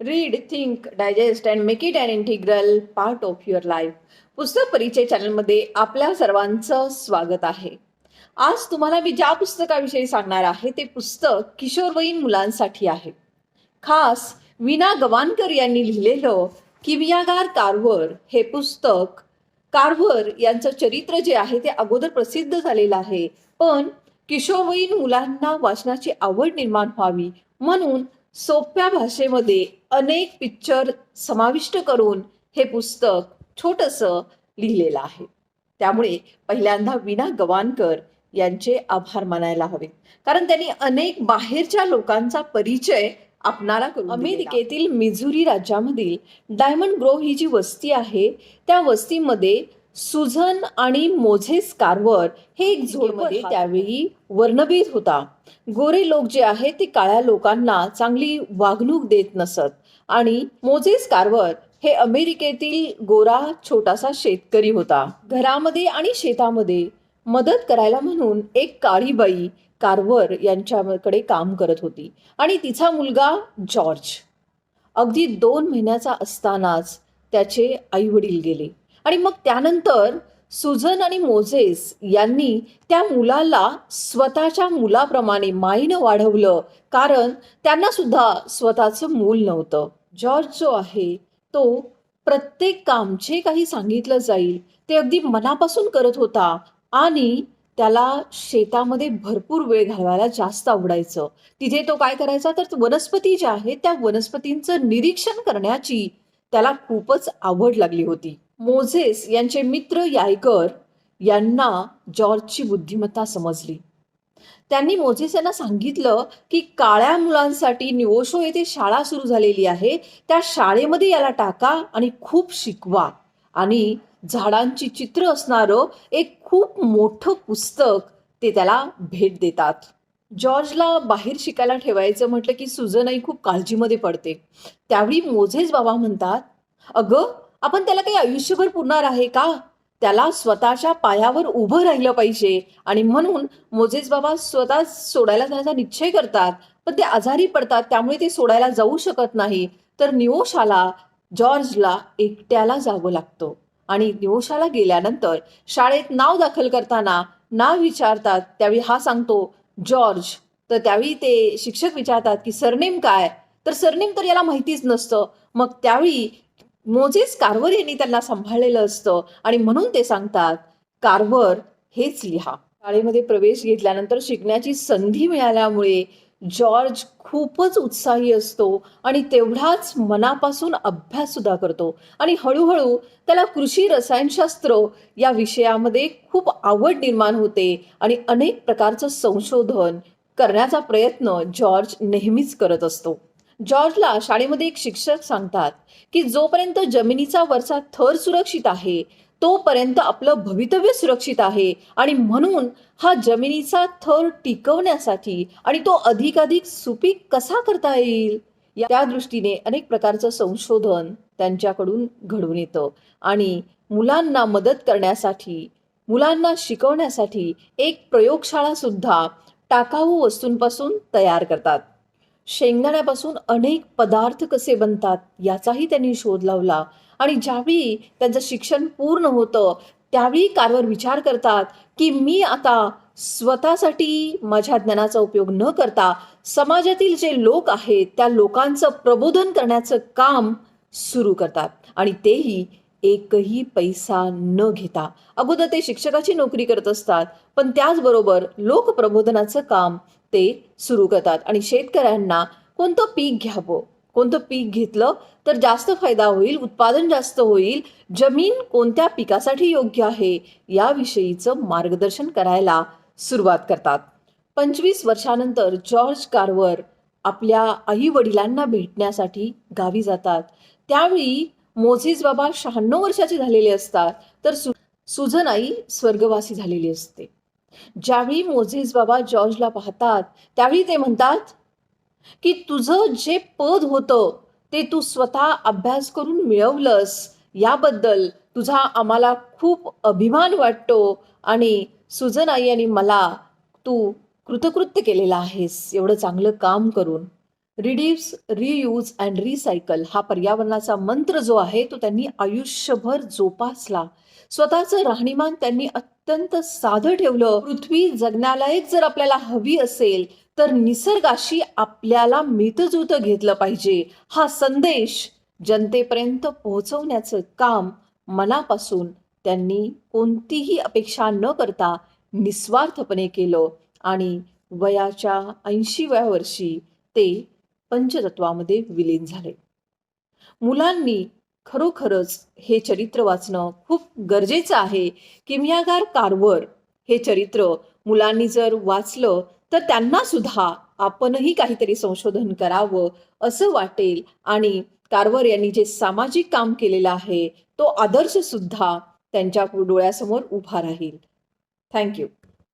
Read think digest and make it and integral part of your life पुस्तक परिचय चॅनलमध्ये आपल्या सर्वांचं स्वागत आहे. आज तुम्हाला मी ज्या पुस्तकाविषयी सांगणार आहे ते पुस्तक किशोरवयीन मुलांसाठी आहे. खास विना गवानकर यांनी लिहिलेलं किवियागार कारवर हे पुस्तक कारवर यांचं चरित्र जे आहे ते अगोदर प्रसिद्ध झालेलं आहे. पण किशोरवयीन मुलांना वाचनाची आवड निर्माण व्हावी म्हणून सोप्या भाषेमध्ये अनेक पिक्चर समाविष्ट करून हे पुस्तक छोटंसं लिहिलेलं आहे. त्यामुळे पहिल्यांदा विना गवानकर यांचे आभार मानायला हवे कारण त्यांनी अनेक बाहेरच्या लोकांचा परिचय आपणाला करून अमेरिकेतील मिझुरी राज्यामधील डायमंड ग्रोव्ह ही जी वस्ती आहे त्या वस्तीमध्ये सुझन आणि मोझेस कारवर हे एक जोडमध्ये त्यावेळी वर्णभेद होता. गोरे लोक जे आहेत ते काळ्या लोकांना चांगली वागणूक देत नसत. आणि मोझेस कारवर हे अमेरिकेतील गोरा छोटासा शेतकरी होता. घरामध्ये आणि शेतामध्ये मदत करायला म्हणून एक काळी बाई कारवर यांच्याकडे काम करत होती आणि तिचा मुलगा जॉर्ज. अगदी दोन महिन्याचा असतानाच त्याचे आई वडील गेले आणि मग त्यानंतर सुझन आणि मोझेस यांनी त्या मुलाला स्वतःच्या मुलाप्रमाणे माईनं वाढवलं. कारण त्यांना सुद्धा स्वतःचं मूल नव्हतं. जॉर्ज जो आहे तो प्रत्येक काम जे काही सांगितलं जाईल ते अगदी मनापासून करत होता आणि त्याला शेतामध्ये भरपूर वेळ घालवायला जास्त आवडायचं. तिथे तो काय करायचा? तर वनस्पती ज्या आहेत त्या वनस्पतींचं निरीक्षण करण्याची त्याला खूपच आवड लागली होती. मोझेस यांचे मित्र यायकर यांना जॉर्जची बुद्धिमत्ता समजली. त्यांनी मोझेस यांना सांगितलं की काळ्या मुलांसाठी निवोशो येथे शाळा सुरू झालेली आहे त्या शाळेमध्ये याला टाका आणि खूप शिकवा. आणि झाडांची चित्र असणारं एक खूप मोठं पुस्तक ते त्याला भेट देतात. जॉर्जला बाहेर शिकायला ठेवायचं म्हटलं की सुजनही खूप काळजीमध्ये पडते. त्यावेळी मोझेस बाबा म्हणतात अगं आपण त्याला काही आयुष्यभर पुरणार आहे का? त्याला स्वतःच्या पायावर उभं राहिलं पाहिजे. आणि म्हणून मोजेस बाबा स्वतः सोडायला जाण्याचा निश्चय करतात. पण ते आजारी पडतात त्यामुळे ते सोडायला जाऊ शकत नाही. तर निओशाला जॉर्जला एकट्याला जावं लागतं. आणि निओशाला गेल्यानंतर शाळेत नाव दाखल करताना नाव विचारतात. त्यावेळी हा सांगतो जॉर्ज. तर त्यावेळी ते शिक्षक विचारतात की सरनेम काय? तर सरनेम तर याला माहितीच नसतं. मग त्यावेळी मोजेस कारवर यांनी त्यांना सांभाळलेलं असतं आणि म्हणून ते सांगतात कारवर हेच लिहा. शाळेमध्ये प्रवेश घेतल्यानंतर शिकण्याची संधी मिळाल्यामुळे जॉर्ज खूपच उत्साही असतो आणि तेवढाच मनापासून अभ्यास सुद्धा करतो. आणि हळूहळू त्याला कृषी रसायनशास्त्र या विषयामध्ये खूप आवड निर्माण होते आणि अनेक प्रकारचं संशोधन करण्याचा प्रयत्न जॉर्ज नेहमीच करत असतो. जॉर्जला शाळेमध्ये एक शिक्षक सांगतात की जोपर्यंत जमिनीचा वरचा थर सुरक्षित आहे तोपर्यंत आपलं भवितव्य सुरक्षित आहे आणि म्हणून हा जमिनीचा थर टिकवण्यासाठी आणि तो अधिकाधिक सुपीक कसा करता येईल? या- त्या दृष्टीने अनेक प्रकारचं संशोधन त्यांच्याकडून घडून येतं. आणि मुलांना मदत करण्यासाठी मुलांना शिकवण्यासाठी एक प्रयोगशाळा सुद्धा टाकाऊ वस्तूंपासून तयार करतात. शेंगदाण्यापासून अनेक पदार्थ कसे बनतात याचाही त्यांनी शोध लावला. आणि ज्यावेळी त्यांचं शिक्षण पूर्ण होतं त्यावेळी कारवर विचार करतात की मी आता स्वतःसाठी माझ्या ज्ञानाचा उपयोग न करता समाजातील जे लोक आहेत त्या लोकांचं प्रबोधन करण्याचं काम सुरू करतात. आणि तेही एकही पैसा न घेता. अगोदर ते शिक्षकाची नोकरी करत असतात पण त्याचबरोबर लोकप्रबोधनाचं काम ते सुरू करतात. आणि शेतकऱ्यांना कोणतं पीक घ्यावं कोणतं पीक घेतलं तर जास्त फायदा होईल उत्पादन जास्त होईल जमीन कोणत्या पिकासाठी योग्य आहे याविषयीचं मार्गदर्शन करायला सुरुवात करतात. पंचवीस वर्षानंतर जॉर्ज कारवर आपल्या आई वडिलांना भेटण्यासाठी गावी जातात. त्यावेळी मोझीज बाबा शहाण्णव वर्षाचे झालेले असतात तर सु सुझन आई स्वर्गवासी झालेली असते. ज्यावेळी मोझेस बाबा जॉर्जला पाहतात त्यावेळी ते म्हणतात की तुझं जे पद होतं ते तू स्वतः अभ्यास करून मिळवलंस. याबद्दल तुझा आम्हाला खूप अभिमान वाटतो आणि सुजन आई आणि मला तू कृतकृत्य केलेला आहेस. एवढं चांगलं काम करून. रिड्यूस रियूज अँड रिसायकल हा पर्यावरणाचा मंत्र जो आहे तो त्यांनी आयुष्यभर जोपासला. स्वतःचं राहणीमान त्यांनी अत्यंत साधं ठेवलं. पृथ्वी जगण्यालायक जर आपल्याला हवी असेल तर निसर्गाशी आपल्याला मितजुत घेतलं पाहिजे. हा संदेश जनतेपर्यंत पोहोचवण्याचं काम मनापासून त्यांनी कोणतीही अपेक्षा न करता निस्वार्थपणे केलं आणि वयाच्या ऐंशीव्या वर्षी ते पंचतत्वामध्ये विलीन झाले. मुलांनी खरोखरच हे चरित्र वाचणं खूप गरजेचं आहे. किमयागार कारवर हे चरित्र मुलांनी जर वाचलं तर त्यांना सुद्धा आपणही काहीतरी संशोधन करावं असं वाटेल. आणि कारवर यांनी जे सामाजिक काम केलेलं आहे तो आदर्श सुद्धा त्यांच्या डोळ्यासमोर उभा राहील. थँक्यू.